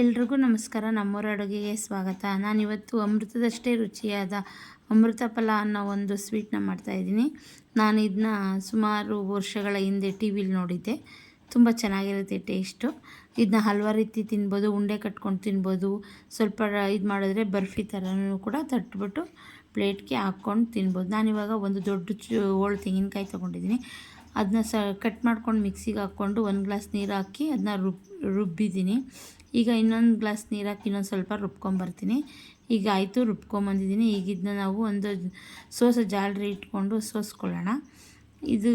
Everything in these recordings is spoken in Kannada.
ಎಲ್ರಿಗೂ ನಮಸ್ಕಾರ. ನಮ್ಮೂರ ಅಡುಗೆಗೆ ಸ್ವಾಗತ. ನಾನಿವತ್ತು ಅಮೃತದಷ್ಟೇ ರುಚಿಯಾದ ಅಮೃತ ಫಲ ಅನ್ನೋ ಒಂದು ಸ್ವೀಟ್ನ ಮಾಡ್ತಾಯಿದ್ದೀನಿ ನಾನು ಇದನ್ನ ಸುಮಾರು ವರ್ಷಗಳ ಹಿಂದೆ ಟಿ ವಿಲಿ ನೋಡಿದ್ದೆ. ತುಂಬ ಚೆನ್ನಾಗಿರುತ್ತೆ ಟೇಸ್ಟು ಇದನ್ನ ಹಲ್ವ ರೀತಿ ತಿನ್ಬೋದು, ಉಂಡೆ ಕಟ್ಕೊಂಡು ತಿನ್ಬೋದು, ಸ್ವಲ್ಪ ಇದು ಮಾಡಿದ್ರೆ ಬರ್ಫಿ ಥರನೂ ಕೂಡ ತಟ್ಬಿಟ್ಟು ಪ್ಲೇಟ್ಗೆ ಹಾಕ್ಕೊಂಡು ತಿನ್ಬೋದು. ನಾನಿವಾಗ ಒಂದು ದೊಡ್ಡ ಚು ತೆಂಗಿನಕಾಯಿ ತೊಗೊಂಡಿದ್ದೀನಿ. ಅದನ್ನ ಸ, ಕಟ್ ಮಾಡ್ಕೊಂಡು ಮಿಕ್ಸಿಗೆ ಹಾಕ್ಕೊಂಡು ಒಂದು ಗ್ಲಾಸ್ ನೀರು ಹಾಕಿ ಅದನ್ನ ರುಬ್, ರುಬ್ಬಿದ್ದೀನಿ. ಈಗ ಇನ್ನೊಂದು ಗ್ಲಾಸ್ ನೀರು ಹಾಕಿ ಇನ್ನೊಂದು ಸ್ವಲ್ಪ ರುಬ್ಕೊಂಬರ್ತೀನಿ ಈಗ ಆಯಿತು ರುಬ್ಕೊಂಬಂದಿದ್ದೀನಿ ಈಗ ಇದನ್ನ ನಾವು ಒಂದು ಸೋಸ ಜಾಲರಿ ಇಟ್ಕೊಂಡು ಸೋಸ್ಕೊಳ್ಳೋಣ. ಇದು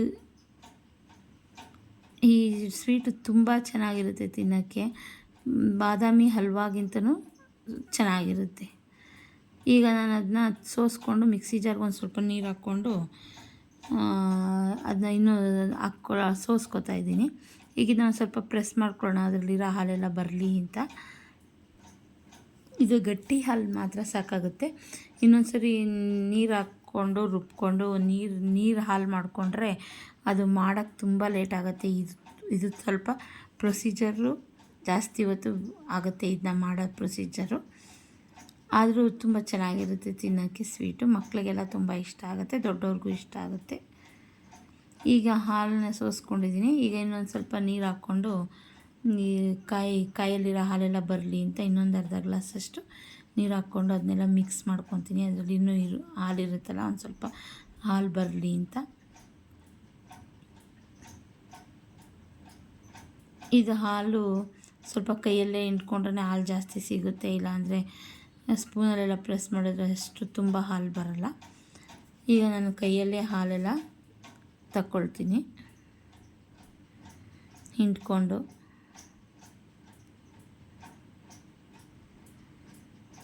ಈ ಸ್ವೀಟು ತುಂಬ ಚೆನ್ನಾಗಿರುತ್ತೆ ತಿನ್ನೋಕ್ಕೆ. ಬಾದಾಮಿ ಹಲ್ವಾಗಿಂತನೂ ಚೆನ್ನಾಗಿರುತ್ತೆ. ಈಗ ನಾನು ಅದನ್ನ ಸೋಸ್ಕೊಂಡು ಮಿಕ್ಸಿ ಜಾರ್ಗೆ ಒಂದು ಸ್ವಲ್ಪ ನೀರು ಹಾಕ್ಕೊಂಡು ಅದನ್ನ ಇನ್ನೂ ಹಾಕ್ಕೊಳ್ಳೋ ಸೋಸ್ಕೊತಾ ಇದ್ದೀನಿ. ಈಗ ಇದನ್ನು ಸ್ವಲ್ಪ ಪ್ರೆಸ್ ಮಾಡ್ಕೊಳ್ಳೋಣ, ಅದರಲ್ಲಿರೋ ಹಾಲೆಲ್ಲ ಬರಲಿ ಅಂತ. ಇದು ಗಟ್ಟಿ ಹಾಲು ಮಾತ್ರ ಸಾಕಾಗುತ್ತೆ. ಇನ್ನೊಂದು ಸರಿ ನೀರು ಹಾಕ್ಕೊಂಡು, ರುಬ್ಕೊಂಡು, ನೀರು ನೀರು ಹಾಲು ಮಾಡಿಕೊಂಡ್ರೆ ಅದು ಮಾಡೋಕ್ಕೆ ತುಂಬ ಲೇಟ್ ಆಗುತ್ತೆ. ಇದು ಇದು ಸ್ವಲ್ಪ ಪ್ರೊಸೀಜರು ಜಾಸ್ತಿ ಇವತ್ತು ಆಗುತ್ತೆ ಇದನ್ನ ಮಾಡೋ ಪ್ರೊಸೀಜರು ಆದರೂ ತುಂಬ ಚೆನ್ನಾಗಿರುತ್ತೆ ತಿನ್ನೋಕ್ಕೆ ಸ್ವೀಟು ಮಕ್ಕಳಿಗೆಲ್ಲ ತುಂಬ ಇಷ್ಟ ಆಗುತ್ತೆ, ದೊಡ್ಡವ್ರಿಗೂ ಇಷ್ಟ ಆಗುತ್ತೆ. ಈಗ ಹಾಲನ್ನ ಸೋಸ್ಕೊಂಡಿದ್ದೀನಿ. ಈಗ ಇನ್ನೊಂದು ಸ್ವಲ್ಪ ನೀರು ಹಾಕ್ಕೊಂಡು ಕಾಯಿ, ಕಾಯಲ್ಲಿರೋ ಹಾಲೆಲ್ಲ ಬರಲಿ ಅಂತ ಇನ್ನೊಂದು ಅರ್ಧ ಗ್ಲಾಸಷ್ಟು ನೀರು ಹಾಕ್ಕೊಂಡು ಅದನ್ನೆಲ್ಲ ಮಿಕ್ಸ್ ಮಾಡ್ಕೊತೀನಿ. ಅದರಲ್ಲಿ ಇನ್ನೂ ಇರು ಹಾಲಿರುತ್ತಲ್ಲ ಒಂದು ಸ್ವಲ್ಪ ಹಾಲು ಬರಲಿ ಅಂತ. ಇದು ಹಾಲು ಸ್ವಲ್ಪ ಕೈಯಲ್ಲೇ ಇಂಟ್ಕೊಂಡ್ರೆ ಹಾಲು ಜಾಸ್ತಿ ಸಿಗುತ್ತೆ. ಇಲ್ಲಾಂದರೆ ಸ್ಪೂನಲ್ಲೆಲ್ಲ ಪ್ರೆಸ್ ಮಾಡಿದ್ರೆ ಅಷ್ಟು ತುಂಬ ಹಾಲು ಬರಲ್ಲ. ಈಗ ನಾನು ಕೈಯಲ್ಲೇ ಹಾಲೆಲ್ಲ ತಗೊಳ್ತೀನಿ ಹಿಂಡ್ಕೊಂಡು.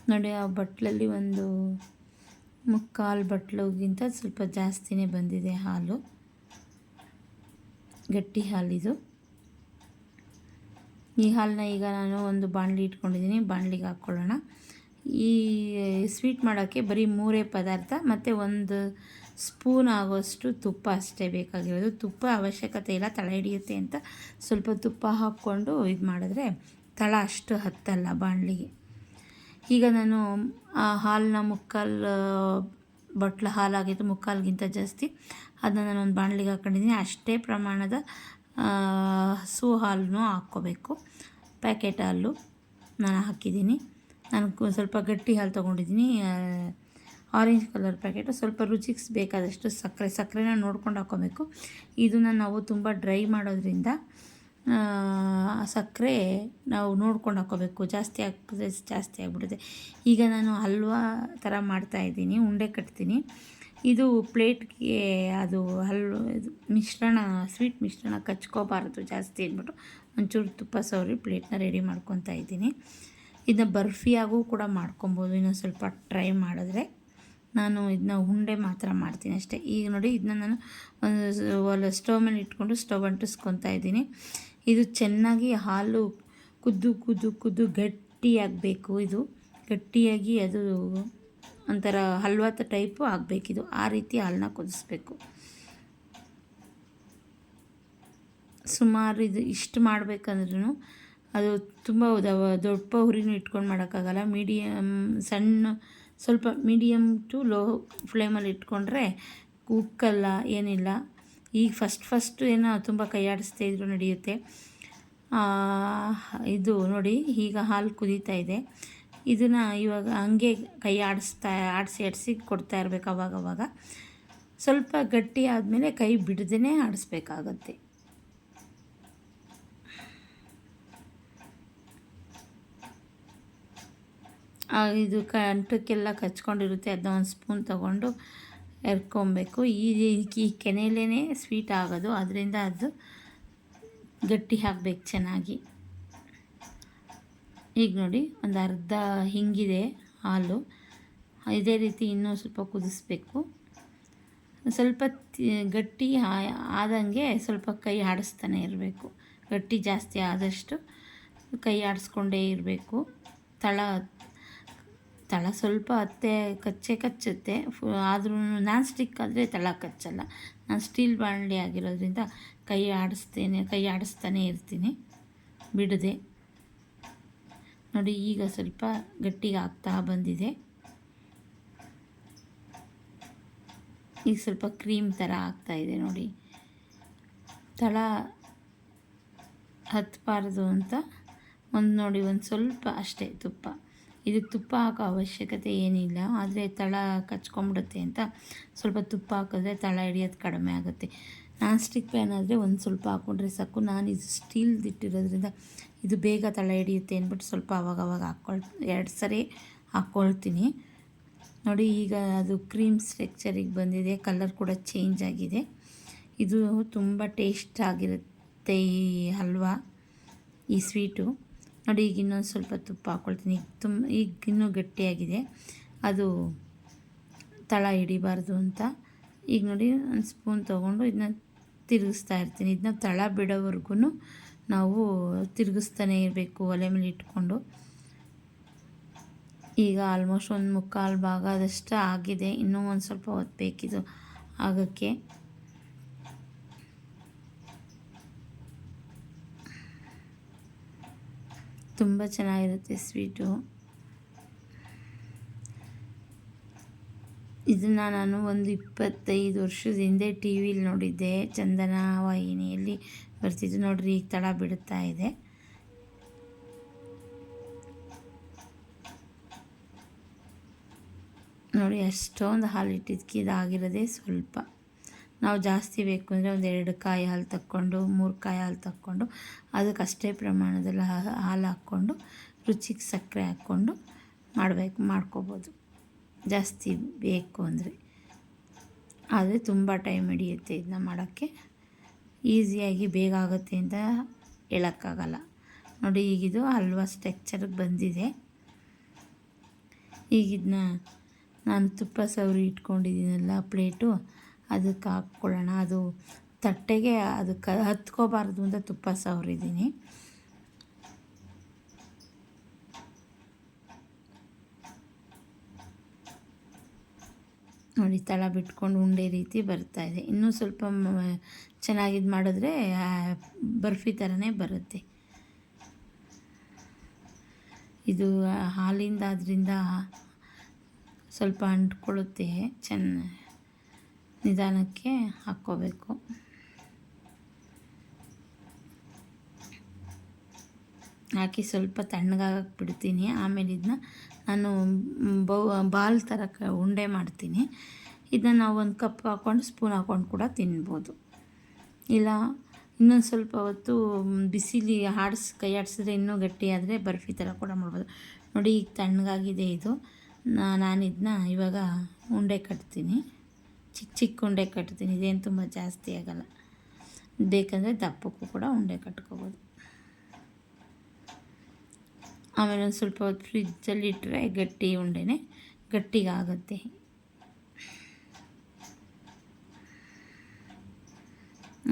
ನೋಡಿ, ಆ ಬಟ್ಲಲ್ಲಿ ಒಂದು ಮುಕ್ಕಾಲು ಬಟ್ಲಿಗಿಂತ ಸ್ವಲ್ಪ ಜಾಸ್ತಿನೇ ಬಂದಿದೆ ಹಾಲು. ಗಟ್ಟಿ ಹಾಲಿದು. ಈ ಹಾಲನ್ನ ಈಗ ನಾನು ಒಂದು ಬಾಣಲಿ ಇಟ್ಕೊಂಡಿದ್ದೀನಿ. ಬಾಣಲಿಗೆ ಹಾಕ್ಕೊಳ್ಳೋಣ. ಈ ಸ್ವೀಟ್ ಮಾಡೋಕ್ಕೆ ಬರೀ ಮೂರೇ ಪದಾರ್ಥ ಮತ್ತು ಒಂದು ಸ್ಪೂನ್ ಆಗೋಷ್ಟು ತುಪ್ಪ ಅಷ್ಟೇ ಬೇಕಾಗಿರೋದು. ತುಪ್ಪ ಅವಶ್ಯಕತೆ ಇಲ್ಲ, ತಳ ಹಿಡಿಯುತ್ತೆ ಅಂತ ಸ್ವಲ್ಪ ತುಪ್ಪ ಹಾಕ್ಕೊಂಡು ಇದು ಮಾಡಿದ್ರೆ ತಳ ಅಷ್ಟು ಹತ್ತಲ್ಲ ಬಾಣಲಿಗೆ. ಈಗ ನಾನು, ಆ ಹಾಲನ್ನ ಮುಕ್ಕಾಲು ಬಟ್ಲು ಹಾಲಾಗಿತ್ತು ಮುಕ್ಕಾಲ್ಗಿಂತ ಜಾಸ್ತಿ ಅದನ್ನ ನಾನು ಒಂದು ಬಾಣಲಿಗೆ ಹಾಕ್ಕೊಂಡಿದ್ದೀನಿ ಅಷ್ಟೇ ಪ್ರಮಾಣದ ಹಸು ಹಾಲನ್ನು ಹಾಕ್ಕೋಬೇಕು. ಪ್ಯಾಕೆಟ್ ಹಾಲು ನಾನು ಹಾಕಿದ್ದೀನಿ. ನಾನು ಸ್ವಲ್ಪ ಗಟ್ಟಿ ಹಾಲು ತೊಗೊಂಡಿದ್ದೀನಿ. ಆರೆಂಜ್ ಕಲರ್ ಪ್ಯಾಕೆಟು ಸ್ವಲ್ಪ ರುಚಿಗೆ ಬೇಕಾದಷ್ಟು ಸಕ್ಕರೆ, ಸಕ್ಕರೆನ ನೋಡ್ಕೊಂಡು ಹಾಕ್ಕೋಬೇಕು ಇದನ್ನು ನಾವು ತುಂಬ ಡ್ರೈ ಮಾಡೋದ್ರಿಂದ ಸಕ್ಕರೆ ನಾವು ನೋಡ್ಕೊಂಡು ಹಾಕ್ಕೋಬೇಕು ಜಾಸ್ತಿ ಹಾಕಿದ್ರೆ ಜಾಸ್ತಿ ಆಗಿಬಿಡುತ್ತೆ. ಈಗ ನಾನು ಹಲ್ವಾ ಥರ ಮಾಡ್ತಾಯಿದ್ದೀನಿ ಉಂಡೆ ಕಟ್ತೀನಿ. ಇದು ಪ್ಲೇಟ್ಗೆ ಅದು ಹಲ್ವ, ಇದು ಮಿಶ್ರಣ, ಸ್ವೀಟ್ ಮಿಶ್ರಣ ಕಚ್ಕೋಬಾರದು ಜಾಸ್ತಿ ಅಂದ್ಬಿಟ್ಟು ಒಂಚೂರು ತುಪ್ಪ ಸವರಿ ಪ್ಲೇಟ್ನ ರೆಡಿ ಮಾಡ್ಕೊತಾ ಇದ್ದೀನಿ. ಇದನ್ನ ಬರ್ಫಿಯಾಗೂ ಕೂಡ ಮಾಡ್ಕೊಬೋದು, ಇನ್ನೊಂದು ಸ್ವಲ್ಪ ಟ್ರೈ ಮಾಡಿದ್ರೆ. ನಾನು ಇದನ್ನ ಉಂಡೆ ಮಾತ್ರ ಮಾಡ್ತೀನಿ ಅಷ್ಟೇ. ಈಗ ನೋಡಿ ಇದನ್ನ ನಾನು ಒಂದು ಸ್ಟವ್ ಮೇಲೆ ಇಟ್ಕೊಂಡು ಸ್ಟವ್ ಅಂಟಿಸ್ಕೊತಾ ಇದ್ದೀನಿ. ಇದು ಚೆನ್ನಾಗಿ ಹಾಲು ಕುದ್ದು ಕುದ್ದು ಕುದ್ದು ಗಟ್ಟಿಯಾಗಬೇಕು ಇದು. ಗಟ್ಟಿಯಾಗಿ ಅದು ಒಂಥರ ಹಲ್ವಾತ ಟೈಪು ಆಗಬೇಕಿದು ಆ ರೀತಿ ಹಾಲನ್ನ ಕುದಿಸ್ಬೇಕು. ಸುಮಾರು ಇದು ಇಷ್ಟು ಮಾಡಬೇಕಂದ್ರೂ ಅದು ತುಂಬ ದೊಡ್ಡ ಹುರಿನೂ ಇಟ್ಕೊಂಡು ಮಾಡೋಕ್ಕಾಗಲ್ಲ. ಮೀಡಿಯಮ್ ಸಣ್ಣ ಸ್ವಲ್ಪ ಮೀಡಿಯಮ್ ಟು ಲೋ ಫ್ಲೇಮಲ್ಲಿ ಇಟ್ಕೊಂಡ್ರೆ ಉಕ್ಕಲ್ಲ ಏನಿಲ್ಲ. ಈಗ ಫಸ್ಟ್ ಫಸ್ಟು ಏನೋ ತುಂಬ ಕೈ ಆಡಿಸ್ತಾ ಇದ್ರು ನಡೆಯುತ್ತೆ. ಇದು ನೋಡಿ, ಈಗ ಹಾಲು ಕುದೀತಾ ಇದೆ. ಇದನ್ನು ಇವಾಗ ಹಂಗೆ ಕೈ ಆಡಿಸ್ತಾ, ಆಡಿಸಿ ಆಡಿಸಿ ಕೊಡ್ತಾ ಇರಬೇಕು ಅವಾಗವಾಗ. ಸ್ವಲ್ಪ ಗಟ್ಟಿ ಆದಮೇಲೆ ಕೈ ಬಿಡದೇ ಆಡಿಸ್ಬೇಕಾಗತ್ತೆ. ಇದು ಕಂಠಕ್ಕೆಲ್ಲ ಕಚ್ಕೊಂಡಿರುತ್ತೆ. ಅದನ್ನ ಒಂದು ಸ್ಪೂನ್ ತೊಗೊಂಡು ಎರ್ಕೊಬೇಕು. ಈ ಈ ಕೆನೆಯಲ್ಲೇ ಸ್ವೀಟ್ ಆಗೋದು. ಅದರಿಂದ ಅದು ಗಟ್ಟಿ ಹಾಕ್ಬೇಕು ಚೆನ್ನಾಗಿ. ಈಗ ನೋಡಿ, ಒಂದು ಅರ್ಧ ಹಿಂಗಿದೆ ಹಾಲು. ಇದೇ ರೀತಿ ಇನ್ನೂ ಸ್ವಲ್ಪ ಕುದಿಸ್ಬೇಕು. ಸ್ವಲ್ಪ ಗಟ್ಟಿ ಆದಂಗೆ ಸ್ವಲ್ಪ ಕೈ ಆಡಿಸ್ತಾನೆ ಇರಬೇಕು. ಗಟ್ಟಿ ಜಾಸ್ತಿ ಆದಷ್ಟು ಕೈ ಆಡಿಸ್ಕೊಂಡೇ ಇರಬೇಕು. ತಳ ತಳ ಸ್ವಲ್ಪ ಅತ್ತೆ ಕಚ್ಚೆ ಕಚ್ಚುತ್ತೆ. ಆದ್ರೂ ನಾನ್ ಸ್ಟಿಕ್ ಆದರೆ ತಳ ಕಚ್ಚಲ್ಲ. ನಾನು ಸ್ಟೀಲ್ ಬಾಣಲಿ ಆಗಿರೋದ್ರಿಂದ ಕೈ ಆಡಿಸ್ತೇನೆ, ಕೈ ಆಡಿಸ್ತಾನೆ ಇರ್ತೀನಿ. ಬಿಡದೆ. ನೋಡಿ ಈಗ ಸ್ವಲ್ಪ ಗಟ್ಟಿಗೆ ಆಗ್ತಾ ಬಂದಿದೆ. ಈಗ ಸ್ವಲ್ಪ ಕ್ರೀಮ್ ಥರ ಇದೆ ನೋಡಿ. ತಳ ಹತ್ತಬಾರ್ದು ಅಂತ ಒಂದು ನೋಡಿ ಒಂದು ಸ್ವಲ್ಪ ಅಷ್ಟೇ ತುಪ್ಪ. ಇದಕ್ಕೆ ತುಪ್ಪ ಹಾಕೋ ಅವಶ್ಯಕತೆ ಏನಿಲ್ಲ, ಆದರೆ ತಳ ಕಚ್ಕೊಂಬಿಡುತ್ತೆ ಅಂತ ಸ್ವಲ್ಪ ತುಪ್ಪ ಹಾಕಿದ್ರೆ ತಳ ಹಿಡಿಯೋದು ಕಡಿಮೆ ಆಗುತ್ತೆ. ನಾನ್ ಸ್ಟಿಕ್ ಪ್ಯಾನ್ ಆದರೆ ಒಂದು ಸ್ವಲ್ಪ ಹಾಕ್ಕೊಂಡ್ರೆ ಸಾಕು. ನಾನು ಇದು ಸ್ಟೀಲ್ದು ಇಟ್ಟಿರೋದ್ರಿಂದ ಇದು ಬೇಗ ತಳ ಹಿಡಿಯುತ್ತೆ ಅಂದ್ಬಿಟ್ಟು ಸ್ವಲ್ಪ ಅವಾಗ ಅವಾಗ ಹಾಕ್ಕೊಳ್ ಎರಡು ಸರಿ ಹಾಕ್ಕೊಳ್ತೀನಿ ನೋಡಿ, ಈಗ ಅದು ಕ್ರೀಮ್ ಸ್ಟ್ರಕ್ಚರಿಗೆ ಬಂದಿದೆ, ಕಲರ್ ಕೂಡ ಚೇಂಜ್ ಆಗಿದೆ. ಇದು ತುಂಬ ಟೇಸ್ಟ್ ಆಗಿರುತ್ತೆ ಈ ಹಲ್ವಾ, ಈ ಸ್ವೀಟು. ನೋಡಿ, ಈಗ ಇನ್ನೊಂದು ಸ್ವಲ್ಪ ತುಪ್ಪ ಹಾಕ್ಕೊಳ್ತೀನಿ ತುಂಬ ಈಗ ಇನ್ನೂ ಗಟ್ಟಿಯಾಗಿದೆ. ಅದು ತಳ ಹಿಡಿಬಾರ್ದು ಅಂತ. ಈಗ ನೋಡಿ, ಒಂದು ಸ್ಪೂನ್ ತೊಗೊಂಡು ಇದನ್ನ ತಿರುಗಿಸ್ತಾ ಇರ್ತೀನಿ. ಇದನ್ನ ತಳ ಬಿಡೋವರೆಗೂ ನಾವು ತಿರುಗಿಸ್ತಾನೆ ಇರಬೇಕು ಒಲೆ ಮೇಲೆ ಇಟ್ಕೊಂಡು. ಈಗ ಆಲ್ಮೋಸ್ಟ್ ಒಂದು ಮುಕ್ಕಾಲು ಭಾಗ ಆಗಿದೆ. ಇನ್ನೂ ಒಂದು ಸ್ವಲ್ಪ ಹೊತ್ತು ಬೇಕಿದು ಆಗೋಕ್ಕೆ. ತುಂಬ ಚೆನ್ನಾಗಿರುತ್ತೆ ಸ್ವೀಟು. ಇದನ್ನು ನಾನು ಒಂದು ಇಪ್ಪತ್ತೈದು ವರ್ಷದ ಹಿಂದೆ ಟಿ ವಿಲಿ ನೋಡಿದ್ದೆ. ಚಂದನ ವಾಹಿನಿಯಲ್ಲಿ ಬರ್ತಿದ್ದು. ನೋಡ್ರಿ ಈಗ ತಳ ಬಿಡುತ್ತಾ ಇದೆ. ನೋಡಿ, ಅಷ್ಟೊಂದು ಹಾಲು ಇಟ್ಟಿದ್ದಕ್ಕೆ ಇದಾಗಿರೋದೇ ಸ್ವಲ್ಪ. ನಾವು ಜಾಸ್ತಿ ಬೇಕು ಅಂದರೆ ಒಂದು ಎರಡು ಕಾಯಿ ಹಾಲು ತಕ್ಕೊಂಡು, ಮೂರು ಕಾಯಿ ಹಾಲು ತಕ್ಕೊಂಡು, ಅದಕ್ಕೆ ಅಷ್ಟೇ ಪ್ರಮಾಣದಲ್ಲಿ ಹಾಲು ಹಾಕ್ಕೊಂಡು, ರುಚಿಗೆ ಸಕ್ಕರೆ ಹಾಕ್ಕೊಂಡು ಮಾಡಬೇಕು, ಮಾಡ್ಕೋಬೋದು. ಜಾಸ್ತಿ ಬೇಕು ಅಂದರೆ. ಆದರೆ ತುಂಬ ಟೈಮ್ ಹಿಡಿಯುತ್ತೆ ಇದನ್ನ ಮಾಡೋಕ್ಕೆ. ಈಸಿಯಾಗಿ ಬೇಗ ಆಗುತ್ತೆ ಅಂತ ಹೇಳೋಕ್ಕಾಗಲ್ಲ. ನೋಡಿ, ಈಗಿದು ಹಲ್ವಾ ಸ್ಟ್ರಕ್ಚರ್ಗೆ ಬಂದಿದೆ. ಈಗಿದನ್ನ ನಾನು ತುಪ್ಪ ಸವರಿ ಇಟ್ಕೊಂಡಿದ್ದೀನಲ್ಲ ಪ್ಲೇಟು. ಅದಕ್ಕೆ ಹಾಕ್ಕೊಳ್ಳೋಣ. ಅದು ತಟ್ಟೆಗೆ ಅದಕ್ಕೆ ಹತ್ಕೋಬಾರ್ದು ಅಂತ ತುಪ್ಪ ಸವರಿದ್ದೀನಿ. ನೋಡಿ, ತಳ ಬಿಟ್ಕೊಂಡು ಉಂಡೆ ರೀತಿ ಬರ್ತಾ ಇದೆ. ಇನ್ನೂ ಸ್ವಲ್ಪ ಚೆನ್ನಾಗಿದ್ದು ಮಾಡಿದ್ರೆ ಬರ್ಫಿ ಥರನೇ ಬರುತ್ತೆ. ಇದು ಹಾಲಿಂದ ಅದರಿಂದ ಸ್ವಲ್ಪ ಅಂಟ್ಕೊಳ್ಳುತ್ತೆ. ಚೆನ್ನ ನಿಧಾನಕ್ಕೆ ಹಾಕ್ಕೋಬೇಕು. ಹಾಕಿ ಸ್ವಲ್ಪ ತಣ್ಣಗಾಗಕ್ಕೆ ಬಿಡ್ತೀನಿ ಆಮೇಲೆ ಇದನ್ನ ನಾನು ಬೌ, ಬಾಲ್ ಥರ ಕ, ಉಂಡೆ ಮಾಡ್ತೀನಿ. ಇದನ್ನ ನಾವು ಒಂದು ಕಪ್ ಹಾಕ್ಕೊಂಡು, ಸ್ಪೂನ್ ಹಾಕ್ಕೊಂಡು ಕೂಡ ತಿನ್ಬೋದು. ಇಲ್ಲ, ಇನ್ನೊಂದು ಸ್ವಲ್ಪ ಹೊತ್ತು ಬಿಸಿಲಿ ಆಡಿಸ್, ಕೈ ಆಡಿಸಿದ್ರೆ ಇನ್ನೂ ಗಟ್ಟಿ ಆದರೆ ಬರ್ಫಿ ಥರ ಕೂಡ ಮಾಡ್ಬೋದು. ನೋಡಿ, ಈಗ ತಣ್ಣಗಾಗಿದೆ ಇದು. ನಾನು ಇದನ್ನ ಇವಾಗ ಉಂಡೆ ಕಟ್ತೀನಿ. ಚಿಕ್ಕ ಚಿಕ್ಕ ಉಂಡೆ ಕಟ್ತೀನಿ. ಇದೇನು ತುಂಬ ಜಾಸ್ತಿ ಆಗೋಲ್ಲ. ಬೇಕಂದರೆ ದಪ್ಪಕ್ಕೂ ಕೂಡ ಉಂಡೆ ಕಟ್ಕೋಬೋದು. ಆಮೇಲೆ ಒಂದು ಸ್ವಲ್ಪ ಹೊತ್ತು ಫ್ರಿಜ್ಜಲ್ಲಿ ಇಟ್ಟರೆ ಗಟ್ಟಿ ಉಂಡೆನೇ ಗಟ್ಟಿಗೆ ಆಗುತ್ತೆ.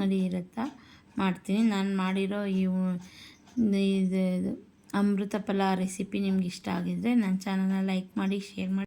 ಅದು ಇರುತ್ತಾ. ಮಾಡ್ತೀನಿ. ನಾನು ಮಾಡಿರೋ ಈ ಇದು ಅಮೃತ ಫಲ ರೆಸಿಪಿ ನಿಮ್ಗೆ ಇಷ್ಟ ಆಗಿದ್ದರೆ ನನ್ನ ಚಾನಲ್ನ ಲೈಕ್ ಮಾಡಿ ಶೇರ್ ಮಾಡಿ.